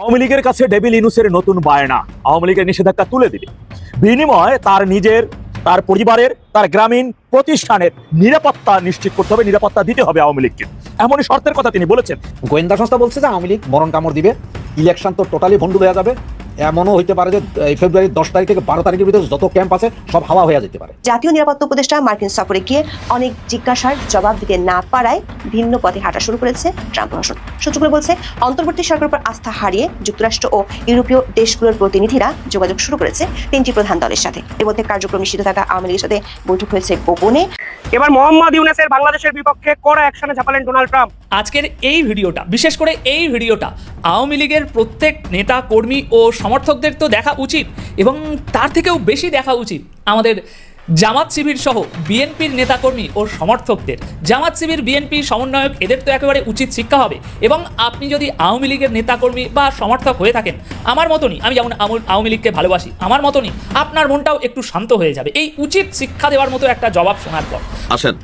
আওয়ামী লীগের কাছে ডেভিল ইনুসের নতুন বায়না। আওয়ামী লীগের নিষেধাজ্ঞা তুলে দিবে। বিনিময়ে তার নিজের, তার পরিবারের, তার গ্রামীণ প্রতিষ্ঠানের নিরাপত্তা নিশ্চিত করতে হবে, নিরাপত্তা দিতে হবে আওয়ামী লীগকে। এমনই শর্তের কথা তিনি বলেছেন। গোয়েন্দা সংস্থা বলছে যে আওয়ামী লীগ মরণ কামড় দিবে, ইলেকশন তো টোটালি ভণ্ডুল দেওয়া যাবে। এমনও হইতে পারে যে এই ফেব্রুয়ারির দশ তারিখ থেকে বারো তারিখের ভিতরে যত ক্যাম্প আছে সব হাওয়া হয়ে যেতে পারে। জাতীয় নিরাপত্তা উপদেষ্টা মার্কিন সফরে গিয়ে অনেক জিজ্ঞাসার জবাব দিতে না পারায় ভিন্ন পথে হাঁটা শুরু করেছে ট্রাম্প প্রশাসন সূত্রগুলো বলছে অন্তর্বর্তী সরকারের উপর আস্থা হারিয়ে যুক্তরাষ্ট্র ও ইউরোপীয় দেশগুলোর প্রতিনিধিরা যোগাযোগ শুরু করেছে তিনটি প্রধান দলের সাথে। এর মধ্যে কার্যক্রম নিষিদ্ধ থাকা আওয়ামী লীগের সাথে বৈঠক হয়েছে গোপনে। এবার মোহাম্মদ ইউনেসের বাংলাদেশের বিপক্ষে কড়া অ্যাকশনে ঝাঁপালেন ডোনাল্ড ট্রাম্প। আজকের এই ভিডিওটা বিশেষ করে এই ভিডিওটা আওয়ামী লীগের প্রত্যেক নেতা কর্মী ও সমর্থকদের তো দেখা উচিত এবং তার থেকেও বেশি দেখা উচিত আমাদের জামাত শিবির সহ বিএনপির নেতাকর্মী ও সমর্থকদের। জামাত শিবির, বিএনপি সমন্বয়ক, এদের তো একেবারে উচিত শিক্ষা হবে এবং আপনি যদি আওয়ামী লীগের নেতাকর্মী বা সমর্থক হয়ে থাকেন, আমার মতনই, আমি যেমন আওয়ামী লীগকে ভালোবাসি, আমার মতনই আপনার মনটাও একটু শান্ত হয়ে যাবে। এই উচিত শিক্ষা দেওয়ার মতো একটা জবাব শোনার পর। আসেন।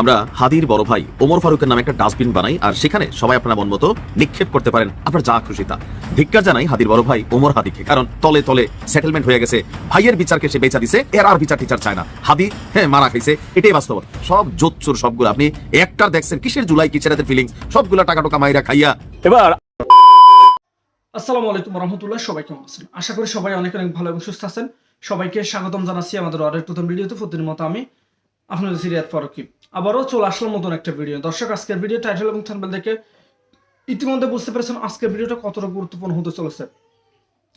আমরা হাদির বড় ভাই ওমর ফারুকের নামে একটা ডাস্টবিন বানাই আর সেখানে সবাই আপনার মন মতো নিক্ষেপ করতে পারেন। আপনার যা খুশি তা। ধিক্কার জানাই হাদির বড় ভাই ওমর হাদিকে কারণ তলে তলে সেটেলমেন্ট হয়ে গেছে। ভাইয়ের বিচারকে সে বেচা দিছে এর আর বিচার টিচার চায় না। হাদি হ্যাঁ মারা খাইছে এটাই বাস্তব। সব জোচ্চুর সবগুলো আপনি একটার দেখছেন কিসের জুলাই কিসের ফিলিংস সবগুলা টাকা টোকা মাইরা খাইয়া। এবার আসসালামু আলাইকুম রহমতুল্লাহ সবাই কেমন আছেন? আশা করি সবাই অনেক অনেক ভালো এবং সুস্থ আছেন। সবাইকে স্বাগতম জানাচ্ছি আমাদের আরেক প্রথম ভিডিওতে। প্রতিদিন মতো আমি আপনাদের সিরিয়াত ফারুকি। আবারও চলে আসলাম নতুন একটা ভিডিও। দর্শক, আজকের ভিডিও টাইটেল এবং থাম্বনেল দেখে ইতিমধ্যে বুঝতে পেরেছেন আজকের ভিডিওটা কতটা গুরুত্বপূর্ণ হতে চলেছে।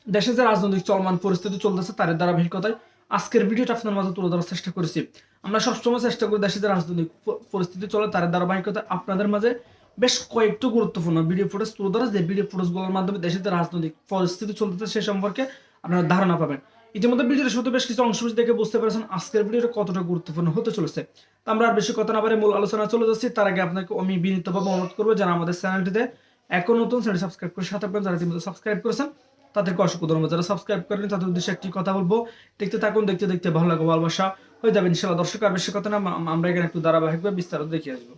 দেশে যে রাজনৈতিক চলমান পরিস্থিতি চলতেছে তার ধারাবাহিকতায় আজকের ভিডিওটা আপনার মাঝে তুলে ধরার চেষ্টা করেছি। আমরা সবসময় চেষ্টা করি দেশে যে রাজনৈতিক পরিস্থিতি চলে তার ধারাবাহিকতায় আপনাদের মাঝে বেশ কয়েকটি গুরুত্বপূর্ণ ভিডিও ফুটেজ তুলে ধরা। যে ভিডিও ফুটেজগুলোর মাধ্যমে দেশের যে রাজনৈতিক পরিস্থিতি চলতেছে সে সম্পর্কে আপনারা ধারণা পাবেন। ইতিমধ্যে ভিডিওর শুরুতে বেশ কিছু অংশ দেখে বুঝতে পেরেছেন আজকের ভিডিওটা কতটা গুরুত্বপূর্ণ হতে চলেছে। তো আমরা আর বেশি কথা না পারে মূল আলোচনা চলে যাচ্ছি। তার আগে আপনাকে আমি বিনীতভাবে অনুরোধ করব যারা আমাদের চ্যানেলটিতে এখন নতুন চ্যানেল সাবস্ক্রাইব করে সাথে আপনারা যারা ইতিমধ্যে সাবস্ক্রাইব করেছেন, তাদেরকে অসংখ্য ধন্যবাদ। যারা সাবস্ক্রাইব করেন তাদের উদ্দেশ্যে একটি কথা বলব, দেখতে থাকুন, দেখতে দেখতে ভালো লাগবে, ভালোবাসা হয়ে যাবে। ইনশাল্লাহ দর্শক, আর বেশি কথা না, আমরা এখানে একটু ধারাবাহিকভাবে বিস্তারিত দেখিয়ে আসব।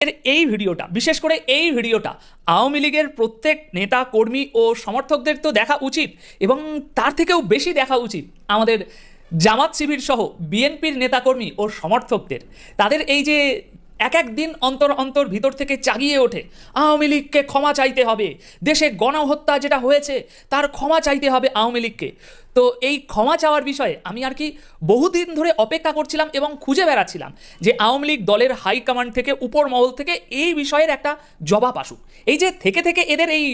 এর এই ভিডিওটা, বিশেষ করে এই ভিডিওটা আওয়ামী লীগের প্রত্যেক নেতা, কর্মী ও সমর্থকদের তো দেখা উচিত এবং তার থেকেও বেশি দেখা উচিত আমাদের জামাত শিবির সহ বিএনপির নেতাকর্মী ও সমর্থকদের। তাদের এই যে এক এক দিন অন্তর অন্তর ভিতর থেকে চাগিয়ে ওঠে। আওয়ামী লীগকে ক্ষমা চাইতে হবে। দেশে গণহত্যা যেটা হয়েছে, তার ক্ষমা চাইতে হবে আওয়ামী লীগকে। তো এই ক্ষমা চাওয়ার বিষয়ে আমি আর কি বহুদিন ধরে অপেক্ষা করছিলাম এবং খুঁজে বেড়াচ্ছিলাম যে আওয়ামী লীগ দলের হাইকমান্ড থেকে, উপর মহল থেকে এই বিষয়ের একটা জবাব আসুক। এই যে থেকে থেকে এদের এই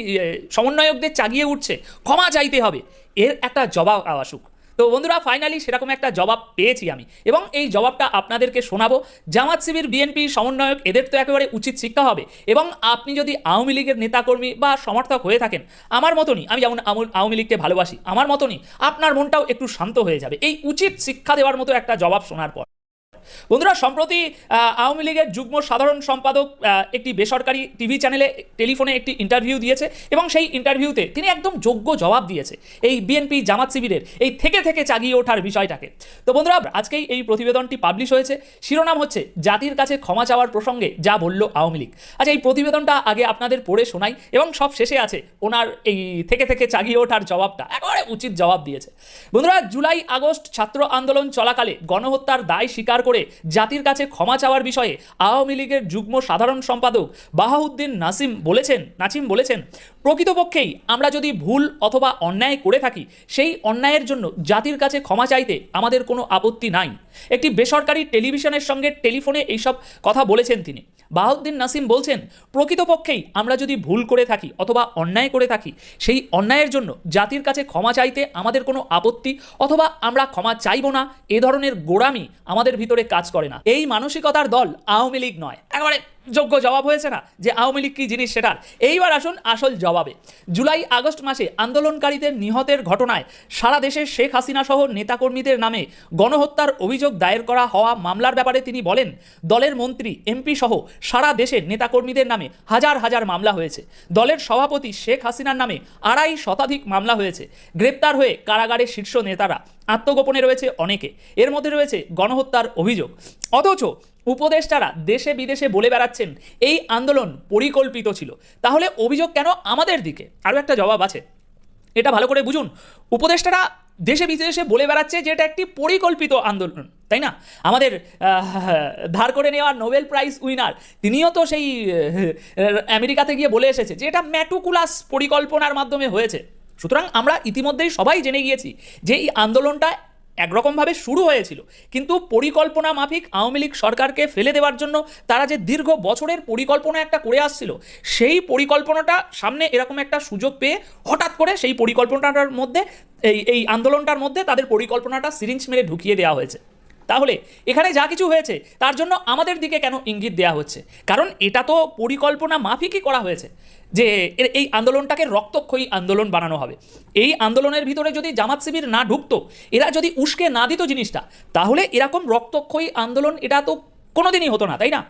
সমন্বয়কদের চাগিয়ে উঠছে, ক্ষমা চাইতে হবে, এর একটা জবাব আসুক। তো বন্ধুরা ফাইনালি সেরকম একটা জবাব পেয়েছি আমি। এবং এই জবাবটা আপনাদেরকে শোনাবো। জামাত শিবির, বিএনপি, সমন্বয়ক, এদের তো একেবারে উচিত শিক্ষা হবে। এবং আপনি যদি আওয়ামী লীগের নেতাকর্মী বা সমর্থক হয়ে থাকেন, আমার মতনই, আমি যেমন আওয়ামী লীগকে ভালোবাসি, আমার মতনই আপনার মনটাও একটু শান্ত হয়ে যাবে। এই উচিত শিক্ষা দেওয়ার মতো একটা জবাব শোনার পর। বন্ধুরা, সম্প্রতি আওয়ামী লীগের যুগ্ম সাধারণ সম্পাদক একটি বেসরকারি টিভি চ্যানেলে টেলিফোনে একটি ইন্টারভিউ দিয়েছে এবং সেই ইন্টারভিউতে তিনি একদম যোগ্য জবাব দিয়েছে এই বিএনপি জামাত শিবিরের এই থেকে থেকে চাগিয়ে ওঠার বিষয়টাকে। তো বন্ধুরা, আজকেই এই প্রতিবেদনটি পাবলিশ হয়েছে। শিরোনাম হচ্ছে, জাতির কাছে ক্ষমা চাওয়ার প্রসঙ্গে যা বলল আওয়ামী লীগ। আচ্ছা এই প্রতিবেদনটা আগে আপনাদের পড়ে শোনাই এবং সব শেষে আছে ওনার এই থেকে থেকে চাগিয়ে ওঠার জবাবটা। একেবারে উচিত জবাব দিয়েছে। বন্ধুরা, জুলাই আগস্ট ছাত্র আন্দোলন চলাকালে গণহত্যার দায় স্বীকার করে জাতির কাছে ক্ষমা চাওয়ার বিষয়ে আওয়ামী লীগের যুগ্ম সাধারণ সম্পাদক বাহাউদ্দিন নাসিম বলেছেন নাসিম বলেছেন, প্রকৃতপক্ষেই আমরা যদি ভুল অথবা অন্যায় করে থাকি, সেই অন্যায়ের জন্য জাতির কাছে ক্ষমা চাইতে আমাদের কোনো আপত্তি নাই। একটি বেসরকারি টেলিভিশনের সঙ্গে টেলিফোনে এইসব কথা বলেছেন তিনি। বাহাউদ্দিন নাসিম বলছেন, প্রকৃতপক্ষেই আমরা যদি ভুল করে থাকি অথবা অন্যায় করে থাকি, সেই অন্যায়ের জন্য জাতির কাছে ক্ষমা চাইতে আমাদের কোনো আপত্তি অথবা আমরা ক্ষমা চাইব না, এ ধরনের গোড়ামি আমাদের ভিতরে কাজ করে না। এই মানসিকতার দল আওয়ামী লীগ নয়। একেবারে যোগ্য জবাব হয়েছে না যে আওয়ামী লীগ কী জিনিস সেটার। এইবার আসুন আসল জবাবে। জুলাই আগস্ট মাসে আন্দোলনকারীদের নিহতের ঘটনায় সারা দেশে শেখ হাসিনা সহ নেতাকর্মীদের নামে গণহত্যার অভিযোগ দায়ের করা হওয়া মামলার ব্যাপারে তিনি বলেন, দলের মন্ত্রী, এমপি সহ সারা দেশের নেতাকর্মীদের নামে হাজার হাজার মামলা হয়েছে। দলের সভাপতি শেখ হাসিনার নামে আড়াই শতাধিক মামলা হয়েছে। গ্রেপ্তার হয়ে কারাগারে শীর্ষ নেতারা আত্মগোপনে রয়েছে অনেকে। এর মধ্যে রয়েছে গণহত্যার অভিযোগ। অথচ উপদেষ্টারা দেশে বিদেশে বলে বেড়াচ্ছেন, এই আন্দোলন পরিকল্পিত ছিল। তাহলে অভিযোগ কেন আমাদের দিকে? আরও একটা জবাব আছে। এটা ভালো করে বুঝুন। উপদেষ্টারা দেশে বিদেশে বলে বেড়াচ্ছে যে এটা একটি পরিকল্পিত আন্দোলন, তাই না? আমাদের ধার করে নেওয়া নোবেল প্রাইজ উইনার, তিনিও তো সেই আমেরিকাতে গিয়ে বলে এসেছে যে এটা ম্যাটুকুলাস পরিকল্পনার মাধ্যমে হয়েছে। সুতরাং আমরা ইতিমধ্যেই সবাই জেনে গিয়েছি যে এই আন্দোলনটা একরকমভাবে শুরু হয়েছিল। কিন্তু পরিকল্পনা মাফিক আওয়ামী লীগ সরকারকে ফেলে দেওয়ার জন্য তারা যে দীর্ঘ বছরের পরিকল্পনা একটা করে আসছিল, সেই পরিকল্পনাটা সামনে এরকম একটা সুযোগ পেয়ে হঠাৎ করে সেই পরিকল্পনাটার মধ্যে, এই এই আন্দোলনটার মধ্যে তাদের পরিকল্পনাটা সিরিঞ্জ মেরে ঢুকিয়ে দেওয়া হয়েছে। তাহলে এখানে যা কিছু হয়েছে, তার জন্য আমাদের দিকে কেন ইঙ্গিত দেওয়া হচ্ছে? কারণ এটা তো পরিকল্পনা মাফিকই করা হয়েছে যে এই আন্দোলনটাকে রক্তক্ষয়ী আন্দোলন বানানো হবে। এই আন্দোলনের ভিতরে যদি জামাত শিবির না ঢুকতো, এরা যদি উস্কে না দিত জিনিসটা, তাহলে এরকম রক্তক্ষয়ী আন্দোলন এটা তো কোনোদিনই হতো না, তাই না?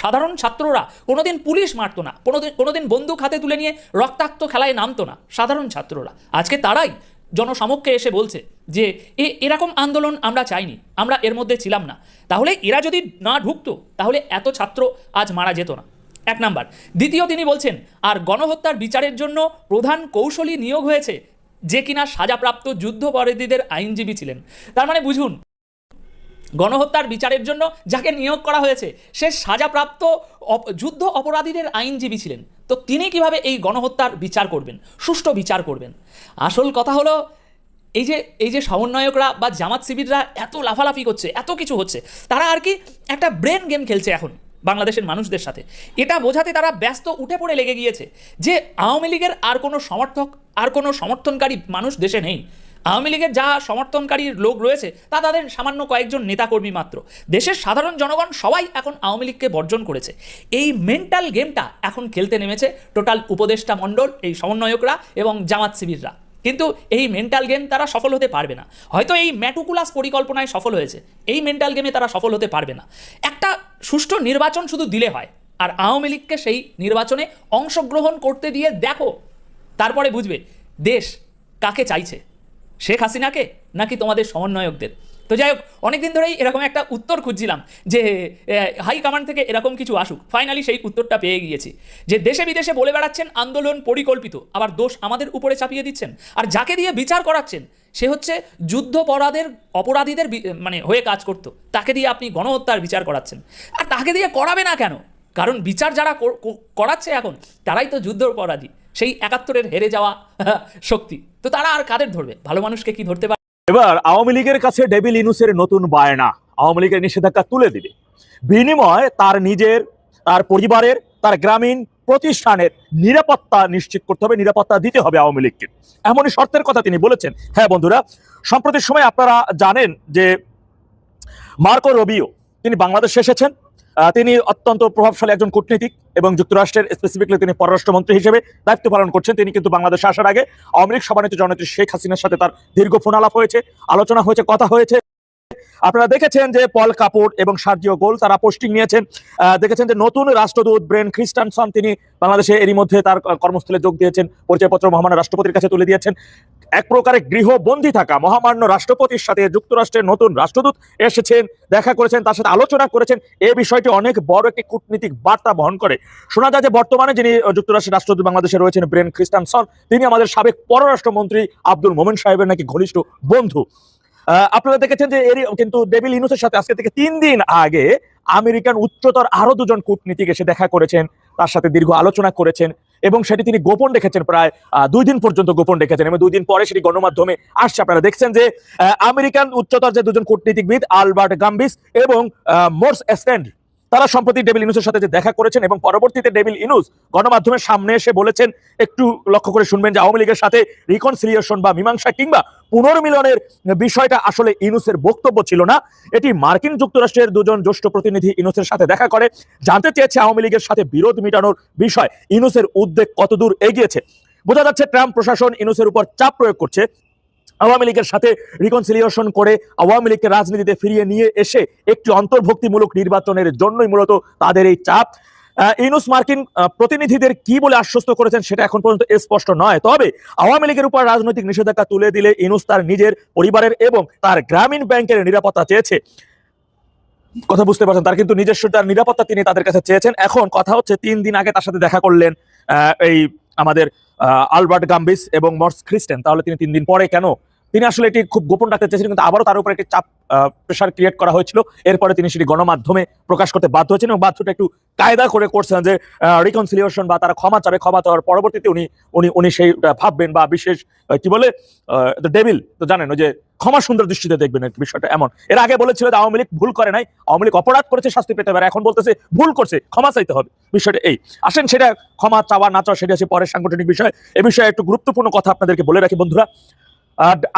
সাধারণ ছাত্ররা কোনোদিন পুলিশ মারতো না, কোনোদিন কোনোদিন বন্দুক হাতে তুলে নিয়ে রক্তাক্ত খেলায় নামতো না, সাধারণ ছাত্ররা। আজকে তারাই জনসমক্ষে এসে বলছে যে, এ, এরকম আন্দোলন আমরা চাইনি, আমরা এর মধ্যে ছিলাম না। তাহলে এরা যদি না ঢুকতো, তাহলে এত ছাত্র আজ মারা যেত না। এক নাম্বার। দ্বিতীয় তিনি বলছেন, আর গণহত্যার বিচারের জন্য প্রধান কৌশলী নিয়োগ হয়েছে, যে কিনা সাজাপ্রাপ্ত যুদ্ধপরাধীদের আইনজীবী ছিলেন। তার মানে বুঝুন গণহত্যার বিচারের জন্য যাকে নিয়োগ করা হয়েছে, সে সাজাপ্রাপ্ত যুদ্ধ অপরাধীদের আইনজীবী ছিলেন। তো তিনি কীভাবে এই গণহত্যার বিচার করবেন, সুষ্ঠু বিচার করবেন? আসল কথা হলো, এই যে এই যে সমন্বয়করা বা জামাত শিবিররা এত লাফালাফি করছে, এত কিছু হচ্ছে, তারা আর কি একটা ব্রেন গেম খেলছে এখন বাংলাদেশের মানুষদের সাথে। এটা বোঝাতে তারা ব্যস্ত উঠে পড়ে লেগে গিয়েছে যে আওয়ামী লীগের আর কোনো সমর্থক, আর কোনো সমর্থনকারী মানুষ দেশে নেই। আওয়ামী লীগের যা সমর্থনকারী লোক রয়েছে, তা তাদের সামান্য কয়েকজন নেতাকর্মী মাত্র। দেশের সাধারণ জনগণ সবাই এখন আওয়ামী লীগকে বর্জন করেছে। এই মেন্টাল গেমটা এখন খেলতে নেমেছে টোটাল উপদেষ্টা মণ্ডল, এই সমন্বয়করা এবং জামাত শিবিররা। কিন্তু এই মেন্টাল গেম তারা সফল হতে পারবে না। হয়তো এই ম্যাটুকুলাস পরিকল্পনায় সফল হয়েছে। এই মেন্টাল গেমে তারা সফল হতে পারবে না। একটা সুষ্ঠু নির্বাচন শুধু দিলে হয়। আর আওয়ামী লীগকে সেই নির্বাচনে অংশগ্রহণ করতে দিয়ে দেখো, তারপরে বুঝবে দেশ কাকে চাইছে। শেখ হাসিনাকে নাকি তোমাদের সমন্বয়কদের? তো যাই হোক, অনেকদিন ধরেই এরকম একটা উত্তর খুঁজছিলাম যে হাই কমান্ড থেকে এরকম কিছু আসুক। ফাইনালি সেই উত্তরটা পেয়ে গিয়েছি যে, দেশে বিদেশে বলে বেড়াচ্ছেন আন্দোলন পরিকল্পিত, আবার দোষ আমাদের উপরে চাপিয়ে দিচ্ছেন। আর যাকে দিয়ে বিচার করাচ্ছেন, সে হচ্ছে যুদ্ধপরাধের অপরাধীদের মানে হয়ে কাজ করতো। তাকে দিয়ে আপনি গণহত্যার বিচার করাচ্ছেন। আর তাকে দিয়ে করাবে না কেন? কারণ বিচার যারা কর- কর- করাচ্ছে এখন, তারাই তো যুদ্ধ অপরাধী সেই একাত্তরের হেরে যাওয়া শক্তি। তো তারা আর কাদের ধরবে? ভালো মানুষকে কি ধরতে পারে? এবার আওয়ামী লীগের কাছে ডেভিল ইনুসের নতুন বায়না। আওয়ামী লীগের নিষেধাজ্ঞা তুলে দিবে। বিনিময় তার নিজের, তার পরিবারের, তার গ্রামীণ প্রতিষ্ঠানের নিরাপত্তা নিশ্চিত করতে হবে, নিরাপত্তা দিতে হবে আওয়ামী লীগকে। এমনই শর্তের কথা তিনি বলেছেন। হ্যাঁ বন্ধুরা সম্প্রতির সময় আপনারা জানেন যে মার্কো রবিও, তিনি বাংলাদেশে এসেছেন। তিনি অত্যন্ত প্রভাবশালী একজন কূটনীতিক এবং যুক্তরাষ্ট্রের স্পেসিফিকলি তিনি পররাষ্ট্রমন্ত্রী হিসেবে দায়িত্ব পালন করছেন। তিনি কিন্তু বাংলাদেশে আসার আগে আওয়ামী লীগ সভানেত্রী জননেত্রী শেখ হাসিনার সাথে তার দীর্ঘ ফোনালাপ হয়েছে, আলোচনা হয়েছে, কথা হয়েছে। আপনারা দেখেছেন যে পল কাপুর এবং সার্জিও গোল তারা পোস্টিং নিয়েছেন। দেখেছেন যে নতুন রাষ্ট্রদূত ব্রেন খ্রিস্টানসন তিনি বাংলাদেশে এরই মধ্যে তার কর্মস্থলে যোগ দিয়েছেন। পরিচয়পত্র মহামান্য রাষ্ট্রপতির কাছে তুলে দিয়েছেন। এক প্রকারে গৃহবন্দী থাকা মহামান্য রাষ্ট্রপতির সাথে যুক্তরাষ্ট্রের নতুন রাষ্ট্রদূত এসেছেন, দেখা করেছেন, তার সাথে আলোচনা করেছেন। এই বিষয়টি অনেক বড় একটি কূটনীতিক বার্তা বহন করে। শোনা যায় যে বর্তমানে যিনি যুক্তরাষ্ট্রের রাষ্ট্রদূত বাংলাদেশে রয়েছেন ব্রেন খ্রিস্টানসন তিনি আমাদের সাবেক পররাষ্ট্রমন্ত্রী আব্দুল মোমেন সাহেবের নাকি ঘনিষ্ঠ বন্ধু। আপনারা দেখেছেন যে এরই কিন্তু ডেভিল ইনুসের সাথে আজকে থেকে তিন দিন আগে আমেরিকান উচ্চতর আরও দুজন কূটনীতিক এসে দেখা করেছেন, তার সাথে দীর্ঘ আলোচনা করেছেন। এবং সেটি তিনি গোপন রেখেছেন প্রায় দুই দিন পর্যন্ত গোপন রেখেছেন এবং দুই দিন পরে সেটি গণমাধ্যমে আসছে। আপনারা দেখছেন যে আমেরিকান উচ্চতর যে দুজন কূটনীতিকবিদ, আলবার্ট গাম্বিস এবং মোর্স এস্ট্যান্ড তারা সম্প্রতি ডেভিল ইনুসের সাথে যে দেখা করেছেন এবং পরবর্তীতে ডেভিল ইনুস গণমাধ্যমের সামনে এসে বলেছেন, একটু লক্ষ্য করে শুনবেন যে আওয়ামী লীগের সাথে রিকনসিলিয়েশন বা মীমাংসা কিংবা পুনর্মিলনের বিষয়টা আসলে ইনুসের বক্তব্য ছিল না। এটি মার্কিন যুক্তরাষ্ট্রের দুজন জ্যেষ্ঠ প্রতিনিধি ইনুসের সাথে দেখা করে। জানতে চেয়েছে আওয়ামী লীগের সাথে বিরোধ মেটানোর বিষয়, ইনুসের উদ্বেগ কতদূর এগিয়েছে। বোঝা যাচ্ছে ট্রাম্প প্রশাসন ইনুসের উপর চাপ প্রয়োগ করছে। আওয়ামী লীগের সাথে রিকনসিলিয়েশন করে আওয়ামী লীগকে রাজনীতিতে ফিরিয়ে নিয়ে এসে একটি অন্তর্ভুক্তিমূলক নির্বাচনের জন্যই মূলত তাদের এই চাপ। ইউনুস মার্কিন প্রতিনিধিদের কি বলে আশ্বস্ত করেছেন সেটা এখন পর্যন্ত স্পষ্ট নয়। তবে আওয়ামী লীগের উপর রাজনৈতিক নিষেধাজ্ঞা তুলে দিলে ইনুস তার নিজের পরিবারের এবং তার গ্রামীণ ব্যাংকের নিরাপত্তা চেয়েছে। কথা বুঝতে পারছেন, তার কিন্তু নিজস্ব তার নিরাপত্তা তিনি তাদের কাছে চেয়েছেন। এখন কথা হচ্ছে, তিন দিন আগে তার সাথে দেখা করলেন এই আমাদের আলবার্ট গাম্বিস এবং মর্স খ্রিস্টেন তাহলে তিনি তিন দিন পরে কেন তিনি আসলে এটি খুব গোপন রাখতে চেয়েছিলেন, কিন্তু আবারও তার উপর একটি চাপ প্রেশার ক্রিয়েট করা হয়েছিল। এরপরে তিনি সেটি গণমাধ্যমে প্রকাশ করতে বাধ্য হয়েছেন এবং বাধ্যটা একটু কায়দা করে করছেন যে রিকনসিলিয়েশন বা তারা ক্ষমা চাবে, ক্ষমা চাওয়ার পরবর্তীতে উনি উনি উনি সেই ভাববেন বা বিশেষ কি বলে ডেভিল তো জানেন যে ক্ষমা সুন্দর দৃষ্টিতে দেখবেন বিষয়টা এমন। এর আগে বলেছিল যে আওয়ামী লীগ ভুল করে নাই, আওয়ামী লীগ অপরাধ করেছে, শাস্তি পেতে পারে, এখন বলতেছে ভুল করছে, ক্ষমা চাইতে হবে। বিষয়টা এই। আসেন সেটা, ক্ষমা চাওয়া, না চাওয়া, সেটা হচ্ছে পরের সাংগঠনিক বিষয়। এ বিষয়ে একটু গুরুত্বপূর্ণ কথা আপনাদেরকে বলে রাখি বন্ধুরা।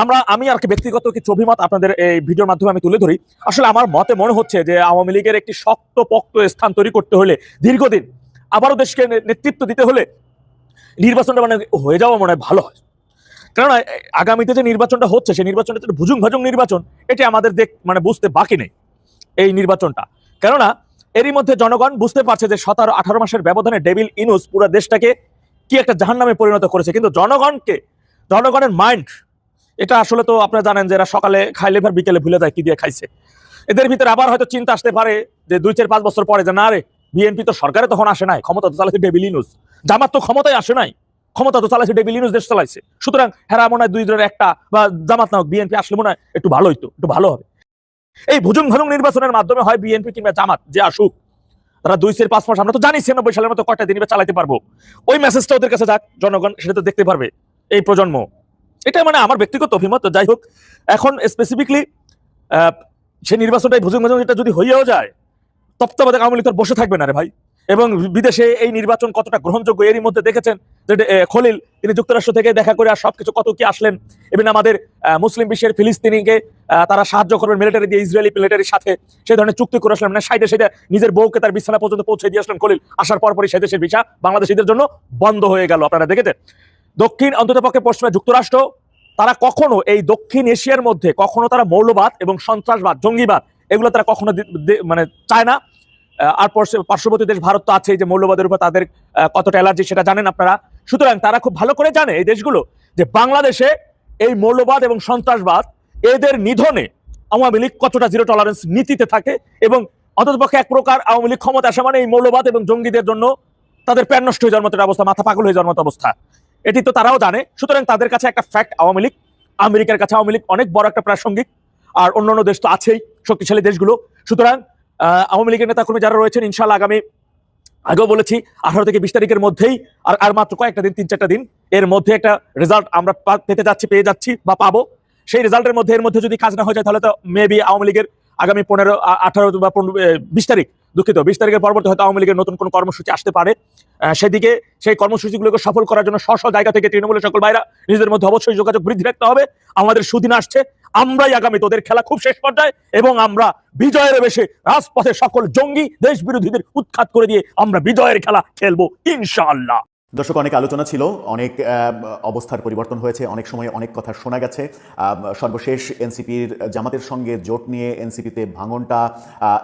আমরা, আমি আর কি ব্যক্তিগত কিছু অভিমত আপনাদের এই ভিডিওর মাধ্যমে আমি তুলে ধরি। আসলে আমার মতে মনে হচ্ছে যে আওয়ামী লীগের একটি শক্ত পক্ত স্থান তৈরি করতে হলে দীর্ঘদিন আবারও দেশকে নেতৃত্ব দিতে হলে নির্বাচনটা মানে হয়ে যাওয়া মনে হয় ভালো হয়। কেননা আগামীতে যে নির্বাচনটা হচ্ছে, সেই নির্বাচনটা একটা ভুজুং ভাজুং নির্বাচন, এটি আমাদের দেখ মানে বুঝতে বাকি নেই এই নির্বাচনটা। কেননা, এরই মধ্যে জনগণ বুঝতে পারছে যে সতেরো, আঠারো মাসের ব্যবধানে ডেভিল ইনুস পুরো দেশটাকে কি একটা জাহান্নামে পরিণত করেছে। কিন্তু জনগণকে, জনগণের মাইন্ড এটা আসলে তো আপনারা জানেন যে এরা সকালে খাইলে ফের বিকেলে ভুলে যায় কি দিয়ে খাইছে। এদের ভিতরে আবার হয়তো চিন্তা আসতে পারে যে দুই চার পাঁচ বছর পরে যে না রে বিএনপি তো সরকারে তখন আসে নাই, ক্ষমতা তো চালাইছে ডেভিল ইনুস জামাত তো ক্ষমতায় আসে নাই, ক্ষমতা তো চালাইছে ডেভিল ইনুস দেশ চালাইছে। সুতরাং হেরা মনে হয় দুই জনের একটা বা জামাত না বিএনপি আসলে মনে হয় একটু ভালো হইতো একটু ভালো হবে। এই ভুজুং ভাজুং নির্বাচনের মাধ্যমে হয় বিএনপি কিংবা জামাত, যে আসুক, তারা দুই সের পাঁচ মাস, আমরা তো জানি ছিয়ানব্বই সালের মতো কয়টা দিন চালাইতে পারব। ওই মেসেজটা ওদের কাছে যাক, জনগণ সেটা তো দেখতে পারবে। এই প্রজন্ম এটা মানে আমার ব্যক্তিগত অভিমত যাই হোক, এখন স্পেসিফিকলি সে নির্বাচনটাই ভুজুং ভাজুং এটা যদি হইয়াও যায়, তত্ত্বাবধায়ক আওয়ামী লীগ বসে থাকবে না রে ভাই। এবং বিদেশে এই নির্বাচন কতটা গ্রহণযোগ্য এরই মধ্যে দেখেছেন যে খলিল, তিনি যুক্তরাষ্ট্র থেকে দেখা করে আর সবকিছু কত কি আসলেন। এবং আমাদের মুসলিম বিশ্বের ফিলিস্তিনিকে তারা সাহায্য করবেন মিলিটারি দিয়ে ইসরায়েলি মিলিটারির সাথে। সেই ধরনের চুক্তি করে আসলেন মানে সাইডে সাইডে নিজের বউকে তার বিছানা পর্যন্ত পৌঁছে দিয়ে আসলেন খলিল। আসার পরপরই সেই দেশের ভিসা বাংলাদেশিদের জন্য বন্ধ হয়ে গেল, আপনারা দেখেছেন? দক্ষিণ অন্ততপক্ষে পশ্চিমে যুক্তরাষ্ট্র, তারা কখনো এই দক্ষিণ এশিয়ার মধ্যে কখনো তারা মৌলবাদ এবং সন্ত্রাসবাদ, জঙ্গিবাদ, এগুলো তারা কখনো মানে চায় না। আর পার্শ্ববর্তী দেশ ভারত তো আছে যে মৌলবাদের উপর তাদের কতটা অ্যালার্জি সেটা জানেন আপনারা। সুতরাং তারা খুব ভালো করে জানে এই দেশগুলো যে বাংলাদেশে এই মৌলবাদ এবং সন্ত্রাসবাদ, এদের নিধনে আওয়ামী লীগ কতটা জিরো টলারেন্স নীতিতে থাকে এবং অন্ততপক্ষে এক প্রকার আওয়ামী লীগ ক্ষমতা আসা মানে এই মৌলবাদ এবং জঙ্গিদের জন্য তাদের প্যান নষ্ট হয়ে যাওয়ার মতো অবস্থা, মাথা পাগল হয়ে যাওয়ার মতো অবস্থা। এটি তো তারাও জানে। সুতরাং তাদের কাছে একটা ফ্যাক্ট আওয়ামী লীগ, আমেরিকার কাছে আওয়ামী লীগ অনেক বড় একটা প্রাসঙ্গিক। আর অন্যান্য দেশ তো আছেই, শক্তিশালী দেশগুলো। সুতরাং আওয়ামী লীগের নেতাকর্মী যারা রয়েছেন ইনশাল্লাহ আগামী, আগেও বলেছি, আঠারো থেকে বিশ তারিখের মধ্যেই, আর আর মাত্র কয়েকটা দিন, তিন চারটা দিন, এর মধ্যে একটা রেজাল্ট আমরা পেতে যাচ্ছি, পেয়ে যাচ্ছি বা পাবো। সেই রেজাল্টের মধ্যে, এর মধ্যে যদি কাজ না হয়ে যায়, তাহলে তো মেবি আওয়ামী লীগের আগামী পনেরো আঠারো বা পনেরো বিশ তারিখ দুঃখিত, বিশ তারিখের পরবর্তী হয়তো আওয়ামী লীগের নতুন কোনো কর্মসূচি আসতে পারে। সেদিকে সেই কর্মসূচিগুলোকে সফল করার জন্য স্ব জায়গা থেকে তৃণমূলের সকল ভাইরা নিজেদের মধ্যে অবশ্যই যোগাযোগ বৃদ্ধি রাখতে হবে। আমাদের সুদিন আসছে, আমরাই আগামী, তোদের খেলা খুব শেষ পর্যায়ে এবং আমরা বিজয়ের বেশে রাজপথে সকল জঙ্গি দেশ বিরোধীদের উৎখাত করে দিয়ে আমরা বিজয়ের খেলা খেলব, ইনশাআল্লাহ। দর্শক, অনেক আলোচনা ছিল, অনেক অবস্থার পরিবর্তন হয়েছে, অনেক সময় অনেক কথা শোনা গেছে। সর্বশেষ এনসিপির জামাতের সঙ্গে জোট নিয়ে এনসিপিতে ভাঙনটা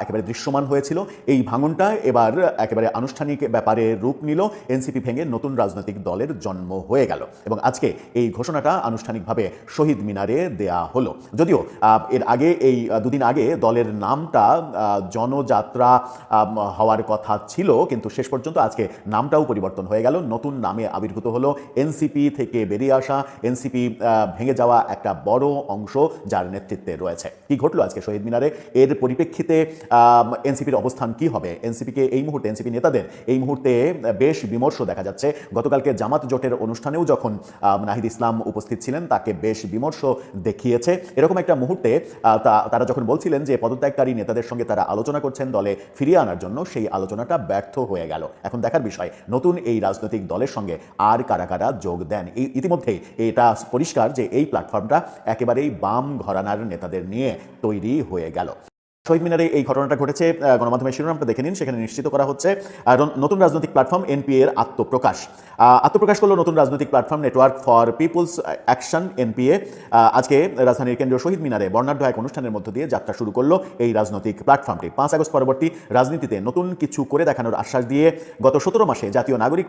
একেবারে দৃশ্যমান হয়েছিল। এই ভাঙনটা এবার একেবারে আনুষ্ঠানিক ব্যাপারে রূপ নিল, এনসিপি ভেঙে নতুন রাজনৈতিক দলের জন্ম হয়ে গেল। এবং আজকে এই ঘোষণাটা আনুষ্ঠানিকভাবে শহীদ মিনারে দেয়া হলো। যদিও এর আগে এই দুদিন আগে দলের নামটা জনযাত্রা হওয়ার কথা ছিল, কিন্তু শেষ পর্যন্ত আজকে নামটাও পরিবর্তন হয়ে গেল। নতুন নামে আবির্ভূত হলো। এনসিপি থেকে বেরিয়ে আসা, এনসিপি ভেঙে যাওয়া একটা বড় অংশ যার নেতৃত্বে রয়েছে। কি ঘটলো আজকে শহীদ মিনারে? এর পরিপ্রেক্ষিতে এনসিপির অবস্থান কি হবে? এনসিপিকে এই মুহূর্তে, এনসিপি নেতাদের এই মুহূর্তে বেশ বিমর্ষ দেখা যাচ্ছে। গতকালকে জামাত জোটের অনুষ্ঠানেও যখন নাহিদ ইসলাম উপস্থিত ছিলেন, তাকে বেশ বিমর্ষ দেখিয়েছে। এরকম একটা মুহূর্তে তারা যখন বলছিলেন যে পদত্যাগকারী নেতাদের সঙ্গে তারা আলোচনা করছেন দলে ফিরিয়ে আনার জন্য, সেই আলোচনাটা ব্যর্থ হয়ে গেল। এখন দেখার বিষয়, নতুন এই রাজনৈতিক দলের সঙ্গে আর কারা কারা যোগ দেন। এই ইতিমধ্যেই এটা পরিষ্কার যে এই প্ল্যাটফর্মটা একেবারেই বাম ঘরানার নেতাদের নিয়ে তৈরি হয়ে গেল। শহীদ মিনারে এই ঘটনাটা ঘটেছে গণমাধ্যমের শিরোনামটা দেখে নিন, সেখানে নিশ্চিত করা হচ্ছে নতুন রাজনৈতিক প্ল্যাটফর্ম এনপিএ এর আত্মপ্রকাশ। আত্মপ্রকাশ করল নতুন রাজনৈতিক platform network for people's action NPA. আজকে রাজধানীর কেন্দ্রীয় শহীদ মিনারে বর্ণাঢ্য এক অনুষ্ঠানের মধ্য দিয়ে যাত্রা শুরু করল এই রাজনৈতিক প্ল্যাটফর্মটি। পাঁচ আগস্ট পরবর্তী রাজনীতিতে নতুন কিছু করে দেখানোর আশ্বাস দিয়ে গত সতেরো মাসে জাতীয় নাগরিক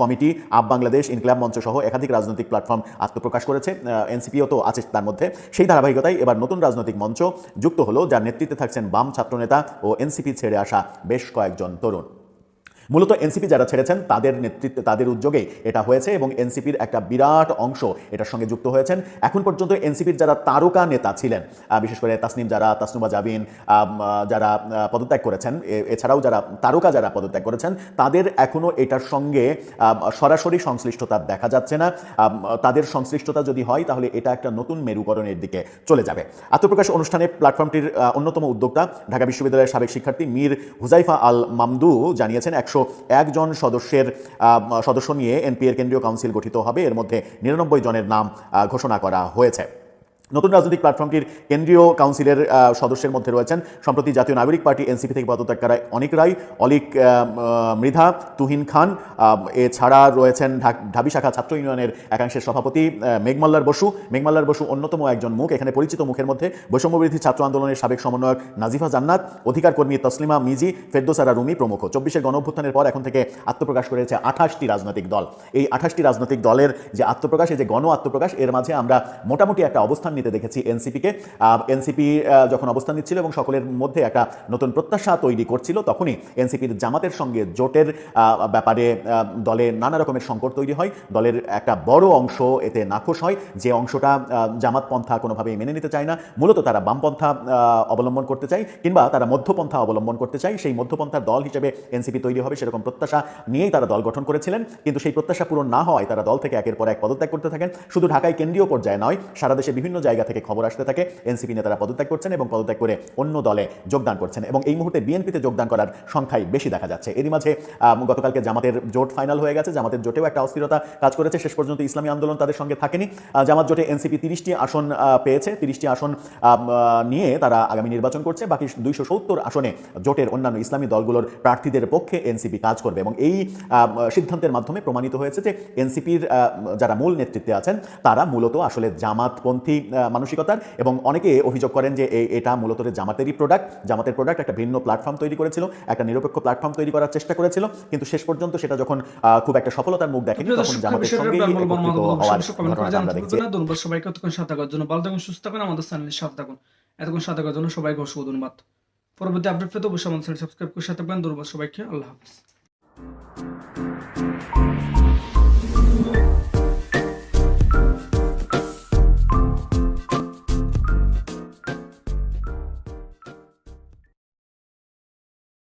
কমিটি আপ বাংলাদেশ ইনকলাব মঞ্চ সহ একাধিক রাজনৈতিক প্ল্যাটফর্ম আত্মপ্রকাশ করেছে। এনসিপিও তো আছে তার মধ্যে। সেই ধারাবাহিকতায় এবার নতুন রাজনৈতিক মঞ্চ যুক্ত হলো, যার নেতৃত্বে থাকছেন বাম ছাত্রনেতা ও এনসিপি ছেড়ে আসা বেশ কয়েকজন তরুণ। মূলত এনসিপি যারা ছেড়েছেন, তাদের নেতৃত্বে, তাদের উদ্যোগেই এটা হয়েছে এবং এনসিপির একটা বিরাট অংশ এটার সঙ্গে যুক্ত হয়েছেন। এখন পর্যন্ত এনসিপির যারা তারকা নেতা ছিলেন বিশেষ করে তাসনিম যারা, তাসনুমা জাবিন যারা পদত্যাগ করেছেন এছাড়াও যারা তারকা যারা পদত্যাগ করেছেন, তাদের এখনও এটার সঙ্গে সরাসরি সংশ্লিষ্টতা দেখা যাচ্ছে না। তাদের সংশ্লিষ্টতা যদি হয়, তাহলে এটা একটা নতুন মেরুকরণের দিকে চলে যাবে। আত্মপ্রকাশ অনুষ্ঠানে প্ল্যাটফর্মটির অন্যতম উদ্যোক্তা ঢাকা বিশ্ববিদ্যালয়ের সাবেক শিক্ষার্থী মীর হুজাইফা আল মামদু জানিয়েছেন, একশো একজন সদস্যের সদস্য নিয়ে এনপিএর কেন্দ্রীয় কাউন্সিল গঠিত হবে। এর মধ্যে নিরানব্বই জনের নাম ঘোষণা করা হয়েছে। নতুন রাজনৈতিক প্ল্যাটফর্মটির কেন্দ্রীয় কাউন্সিলের সদস্যের মধ্যে রয়েছেন। সম্প্রতি জাতীয় নাগরিক পার্টি এনসিপি থেকে পদত্যাগ করা অনিক রায়, অলিক মৃধা, তুহিন খান এছাড়া রয়েছেন ঢাবি শাখা ছাত্র ইউনিয়নের একাংশের সভাপতি মেঘমাল্লার বসু। মেঘমাল্লার বসু অন্যতম একজন মুখ, এখানে পরিচিত মুখের মধ্যে বৈষম্যবিরোধী ছাত্র আন্দোলনের সাবেক সমন্বয়ক নাজিফা জান্নাত অধিকার কর্মী তসলিমা মিজি ফেরদোসারা রুমি প্রমুখ। চব্বিশের গণ অভ্যুত্থানের পর এখন থেকে আত্মপ্রকাশ করেছে আঠাশটি রাজনৈতিক দল। এই আঠাশটি রাজনৈতিক দলের যে আত্মপ্রকাশ, এই যে গণ আত্মপ্রকাশ, এর মাঝে আমরা মোটামুটি একটা অবস্থান নিতে দেখেছি এনসিপিকে। এনসিপি যখন অবস্থান নিচ্ছিল এবং সকলের মধ্যে একটা নতুন প্রত্যাশা তৈরি করছিল, তখনই এনসিপির জামাতের সঙ্গে জোটের ব্যাপারে দলে নানা রকমের সংকট তৈরি হয়। দলের একটা বড় অংশ এতে নাখোশ হয়। যে অংশটা জামাত পন্থা কোনোভাবেই মেনে নিতে চায় না। মূলত তারা বামপন্থা অবলম্বন করতে চায় কিংবা তারা মধ্যপন্থা অবলম্বন করতে চায়। সেই মধ্যপন্থার দল হিসেবে এনসিপি তৈরি হবে সেরকম প্রত্যাশা নিয়েই তারা দল গঠন করেছিলেন। কিন্তু সেই প্রত্যাশা পূরণ না হওয়ায় তারা দল থেকে একের পর এক পদত্যাগ করতে থাকেন। শুধু ঢাকায় কেন্দ্রীয় পর্যায়ে নয়, সারা দেশে বিভিন্ন জায়গা থেকে খবর আসতে থাকে। এনসিপি নেতারা পদত্যাগ করছেন এবং পদত্যাগ করে অন্য দলে যোগদান করছেন এবং এই মুহূর্তে বিএনপিতে যোগদান করার সংখ্যাই বেশি দেখা যাচ্ছে। এরই মাঝে গতকালকে জামাতের জোট ফাইনাল হয়ে গেছে। জামাতের জোটেও একটা অস্থিরতা কাজ করেছে। শেষ পর্যন্ত ইসলামী আন্দোলন তাদের সঙ্গে থাকেনি। জামাত জোটে এনসিপি তিরিশটি আসন পেয়েছে। তিরিশটি আসন নিয়ে তারা আগামী নির্বাচন করছে। বাকি দুইশো সত্তর আসনে জোটের অন্যান্য ইসলামী দলগুলোর প্রার্থীদের পক্ষে এনসিপি কাজ করবে এবং এই সিদ্ধান্তের মাধ্যমে প্রমাণিত হয়েছে যে এনসিপির যারা মূল নেতৃত্বে আছেন, তারা মূলত আসলে জামাতপন্থী মানসিকতার এবং অনেকে অভিযোগ করেন যে এটা মূলত জামাতেরই প্রোডাক্ট জামাতের প্রোডাক্ট একটা ভিন্ন প্ল্যাটফর্ম তৈরি করেছিল একটা নিরপেক্ষ প্ল্যাটফর্ম তৈরি করার চেষ্টা করেছিল কিন্তু শেষ পর্যন্ত সেটা যখন খুব একটা সফলতার মুখ দেখেনি তখন জামাতের বিষয়টার সঙ্গেই একত্রিত হওয়ার অবশ্যই কমেন্ট করে ঘটনাটা আমরা দেখছি। ধন্যবাদ সবাইকে। এতক্ষণ সাথে থাকার জন্য ভালো থাকুন সুস্থ থাকুন আমাদের চ্যানেলের সাথে থাকুন। এতক্ষণ সাথে থাকার জন্য সবাইকে অসংখ্য ধন্যবাদ। পরবর্তী আপডেট পেতে অবশ্যই আমাদের চ্যানেল সাবস্ক্রাইব করে সাথে থাকবেন। ধন্যবাদ সবাইকে আল্লাহ হাফিজ।